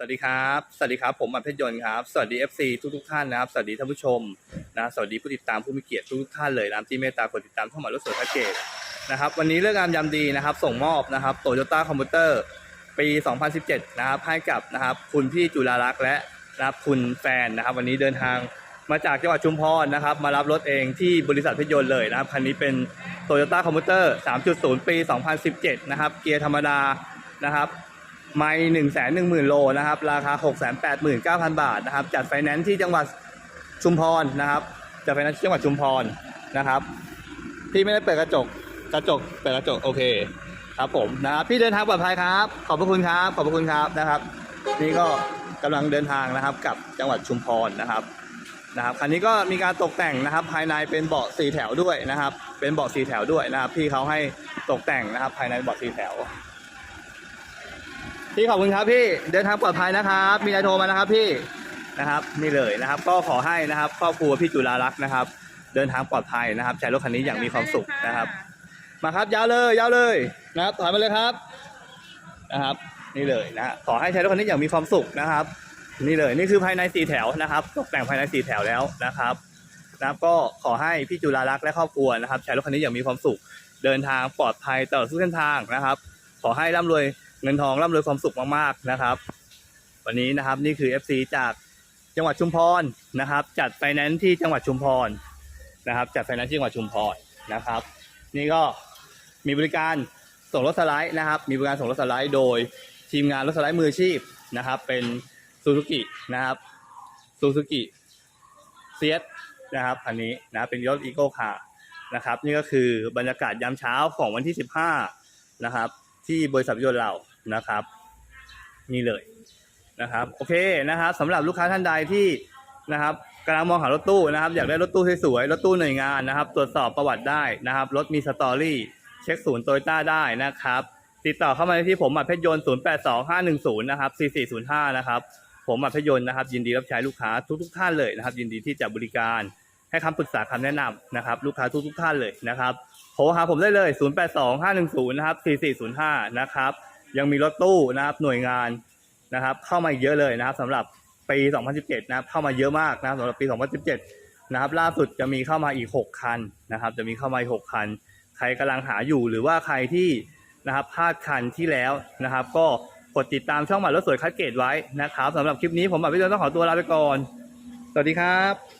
สวัสดีครับ สวัสดีครับ ผมอัมเพชรยนต์ครับ สวัสดี FC ทุกทุกท่านนะครับ สวัสดีท่านผู้ชมนะ สวัสดีผู้ติดตามผู้มีเกียรติทุกทุกท่านเลยนะที่เมตตากดติดตามเข้ามารถสวยแพ็กเกจนะครับ วันนี้เรื่องงามยามดีนะครับ ส่งมอบนะครับโตโยต้าคอมพิวเตอร์ปี 2017 นะครับ ให้กับนะครับคุณพี่จุฬาลักษ์และนะครับคุณแฟนนะครับ วันนี้เดินทางมาจากจังหวัดชุมพรนะครับ มารับรถเองที่บริษัทเพชรยนต์เลยนะครับ คันนี้เป็นโตโยต้าคอมพิวเตอร์3.0 ปี 2017 นะครับ เกียร์ธรรมดานะครับ ไม่หนึ่งแสนหนึ่งหมื่นโลนะครับ ราคาหกแสนแปดหมื่นเก้าพันบาทนะครับ จัดไฟแนนซ์ที่จังหวัดชุมพรนะครับ จัดไฟแนนซ์ที่จังหวัดชุมพรนะครับ พี่ไม่ได้เปิดกระจก กระจก เปิดกระจก โอเค ครับผมนะครับ พี่เดินทางปลอดภัยครับ ขอบพระคุณครับ ขอบพระคุณครับนะครับ นี่ก็กำลังเดินทางนะครับกับจังหวัดชุมพรนะครับ นะครับ คันนี้ก็มีการตกแต่งนะครับ ภายในเป็นเบาะสี่แถวด้วยนะครับ เป็นเบาะสี่แถวด้วยนะครับ พี่เขาให้ตกแต่งนะครับ ภายในเบาะสี่แถว พี่ขอบคุณครับพี่เดินทางปลอดภัยนะครับ มีนายโทรมานะครับพี่นะครับนี่เลยนะครับ ก็ขอให้นะครับครอบครัวพี่จุฬารักษ์นะครับ เดินทางปลอดภัยนะครับใช้รถคันนี้อย่างมีความสุขนะครับ มาครับยาวเลยยาวเลยนะครับถอยมาเลยครับนะครับ นี่เลยนะฮะขอให้ใช้รถคันนี้อย่างมีความสุขนะครับ นี่เลยนี่คือภายในสีแถวนะครับตกแต่งภายในสีแถวแล้วนะครับนะครับก็ขอให้พี่จุฬารักษ์และครอบครัวนะครับ ใช้รถคันนี้อย่างมีความสุข เดินทางปลอดภัยตลอดทุกเส้นทางนะครับ ขอให้ร่ำรวย เงินทองร่ำรวยความสุขมากๆนะครับ วันนี้นะครับนี่คือ FC จากจังหวัดชุมพรนะครับ จัดไฟแนนซ์ที่จังหวัดชุมพรนะครับ จัดไฟแนนซ์ที่จังหวัดชุมพรนะครับ นี่ก็มีบริการส่งรถสไลด์นะครับ มีบริการส่งรถสไลด์โดยทีมงานรถสไลด์มืออาชีพนะครับ เป็นซูซูกินะครับซูซูกิเซียสนะครับคันนี้นะเป็นรถอีโก้คาร์นะครับ นี่ก็คือบรรยากาศยามเช้าของวันที่ 15 นะครับ ที่บริษัทยนต์เรานะครับ นี่เลยนะครับ โอเคนะครับสำหรับลูกค้าท่านใดที่นะครับกำลังมองหารถตู้นะครับ อยากได้รถตู้สวยๆรถตู้หน่วยงานนะครับ ตรวจสอบประวัติได้นะครับ รถมีสตอรี่ เช็คศูนย์โตโยต้าได้นะครับ ติดต่อเข้ามาที่ผมอัดเพชรยนต์082510นะครับ4405นะครับผมอัดเพชรยนต์นะครับ ยินดีรับใช้ลูกค้าทุกๆท่านเลยนะครับ ยินดีที่จะบริการ ให้คำปรึกษาคำแนะนำนะครับ ลูกค้าทุกๆท่านเลยนะครับโทรหาผมได้เลย 082510นะครับ4405นะครับยังมีรถตู้นะครับหน่วยงานนะครับ เข้ามาอีกเยอะเลยนะครับสำหรับปี 2017 นะครับ เข้ามาเยอะมากนะครับสำหรับปี 2017 นะครับ ล่าสุดจะมีเข้ามาอีก 6 คันนะครับ จะมีเข้ามาอีก 6 คัน ใครกำลังหาอยู่หรือว่าใครที่นะครับพลาดคันที่แล้วนะครับ ก็กดติดตามช่องหมายรถสวยคัดเกตไว้นะครับสำหรับคลิปนี้ผมแบบพี่เจนต้องขอตัวลาไปก่อน สวัสดีครับ